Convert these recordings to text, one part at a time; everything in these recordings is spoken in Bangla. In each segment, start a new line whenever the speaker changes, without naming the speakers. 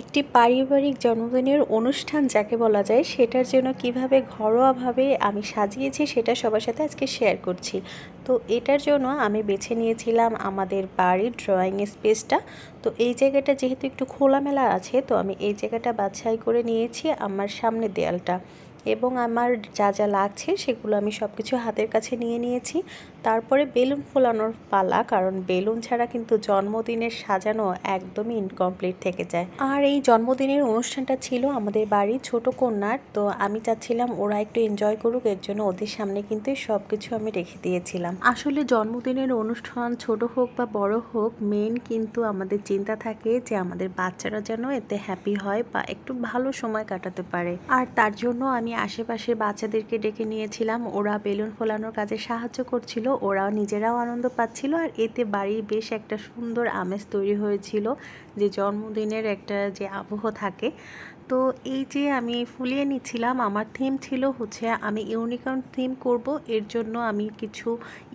একটি পারিবারিক জন্মদিনের অনুষ্ঠান যাকে বলা যায়, সেটার জন্য কীভাবে ঘরোয়াভাবে আমি সাজিয়েছি সেটা সবার সাথে আজকে শেয়ার করছি। তো এটার জন্য আমি বেছে নিয়েছিলাম আমাদের বাড়ির ড্রয়িং স্পেসটা তো এই জায়গাটা যেহেতু একটু খোলামেলা আছে, তো আমি এই জায়গাটা বাছাই করে নিয়েছি আমার সামনে দেয়ালটা। এবং আমার যা যা লাগছে সেগুলো আমি সব কিছু হাতের কাছে নিয়ে নিয়েছি। তারপরে বেলুন ফোলানোর পালা, কারণ বেলুন ছাড়া কিন্তু জন্মদিনের সাজানো একদমই ইনকমপ্লিট থেকে যায়। আর এই জন্মদিনের অনুষ্ঠানটা ছিল আমাদের বাড়ির ছোট কন্যার, তো আমি চাচ্ছিলাম ওরা একটু এনজয় করুক, এর জন্য ওদের সামনে কিন্তু সব কিছু আমি রেখে দিয়েছিলাম। আসলে জন্মদিনের অনুষ্ঠান ছোট হোক বা বড় হোক মেন কিন্তু আমাদের চিন্তা থাকে যে আমাদের বাচ্চারা যেন এতে হ্যাপি হয় বা একটু ভালো সময় কাটাতে পারে। আর তার জন্য আমি আশেপাশের বাচ্চাদেরকে ডেকে নিয়েছিলাম। ওরা বেলুন ফোলানোর কাজে সাহায্য করছিল। ওরাও নিজেরাও আনন্দ পাচ্ছিল। আর এতে বাড়ির বেশ একটা সুন্দর আমেজ তৈরি হয়েছিল যে জন্মদিনের একটা যে আবহ থাকে তো এই যে আমি ফুলিয়ে নিচ্ছিলাম, আমার থিম ছিল হচ্ছে আমি ইউনিকর্ন থিম করব, এর জন্য আমি কিছু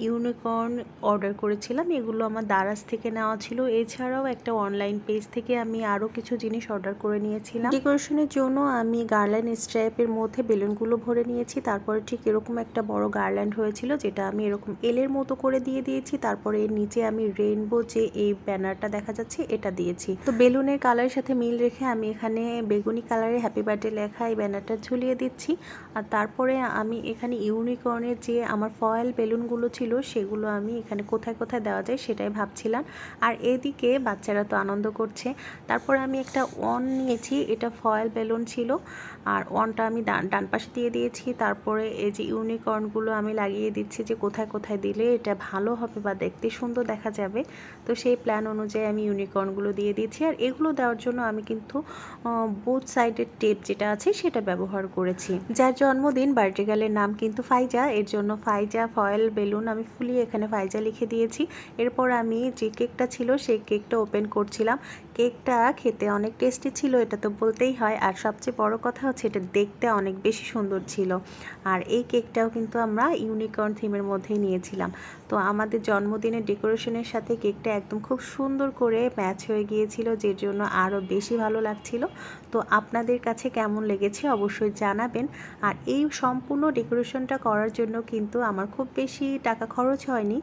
ইউনিকর্ন অর্ডার করেছিলাম, এগুলো আমার দারাজ থেকে নেওয়া ছিল। এছাড়াও একটা অনলাইন পেজ থেকে আমি আরও কিছু জিনিস অর্ডার করে নিয়েছিলাম। ডেকোরেশনের জন্য আমি গার্ল্যান্ড স্ট্র্যাপের মধ্যে বেলুনগুলো ভরে নিয়েছি, তারপরে ঠিক এরকম একটা বড় গার্ল্যান্ড হয়েছিল, যেটা আমি এরকম এলের মতো করে দিয়ে দিয়েছি, তারপরে এর নিচে আমি রেইনবো যে এই ব্যানারটা দেখা যাচ্ছে, এটা দিয়েছি। তো বেলুনের কালারের সাথে মিল রেখে আমি এখানে বেগুনি কালারে হ্যাপি বার্থডে লেখা এই ব্যানারটা ঝুলিয়ে দিচ্ছি। আর তারপরে আমি এখানে ইউনিকর্নের যে আমার ফয়েল বেলুনগুলো ছিল, সেগুলো আমি এখানে কোথায় কোথায় দেওয়া যায় সেটাই ভাবছিলাম। আর এদিকে বাচ্চারা তো আনন্দ করছে। তারপরে আমি একটা অন নিয়েছি, এটা ফয়েল বেলুন ছিল। আর অনটা আমি ডান পাশে দিয়ে দিয়েছি। তারপরে এই যে ইউনিকর্নগুলো আমি লাগিয়ে দিচ্ছি যে কোথায় কোথায় দিলে এটা ভালো হবে বা দেখতে সুন্দর দেখা যাবে। তো সেই প্ল্যান অনুযায়ী আমি ইউনিকর্নগুলো দিয়ে দিয়েছি। আর এগুলো দেওয়ার জন্য আমি কিন্তু বোথ সাইডের টেপ যেটা আছে সেটা ব্যবহার করেছি। যার জন্মদিন বার্টিকালের নাম কিন্তু ফাইজা, এর জন্য ফাইজা ফয়েল বেলুন আমি ফুলিয়ে এখানে ফাইজা লিখে দিয়েছি। এরপর আমি যে কেকটা ছিল সেই কেকটা ওপেন করছিলাম। কেকটা খেতে অনেক টেস্টি ছিল, এটা তো বলতেই হয়। আর সবচেয়ে বড় কথা হচ্ছে এটা দেখতে অনেক বেশি সুন্দর ছিল। আর এই কেকটাও কিন্তু আমরা ইউনিকর্ন থিমের মধ্যেই নিয়েছিলাম। তো আমাদের জন্মদিনের ডেকোরেশনের সাথে কেকটা একদম খুব সুন্দর করে ম্যাচ হয়ে গিয়েছিল যে জন্য আরও বেশি ভালো লাগছিল। তো আপনাদের কাছে কেমন লেগেছে অবশ্যই জানাবেন। আর এই সম্পূর্ণ ডেকোরেশনটা করার জন্য কিন্তু আমার খুব বেশি টাকা খরচ হয়নি।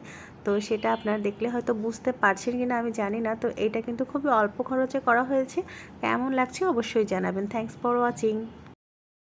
তো সেটা আপনারা দেখলে হয়তো বুঝতে পারছেন কিনা আমি জানি না। তো এটা কিন্তু খুবই অল্প খরচে করা হয়েছে। কেমন লাগছে অবশ্যই জানাবেন। Thanks for watching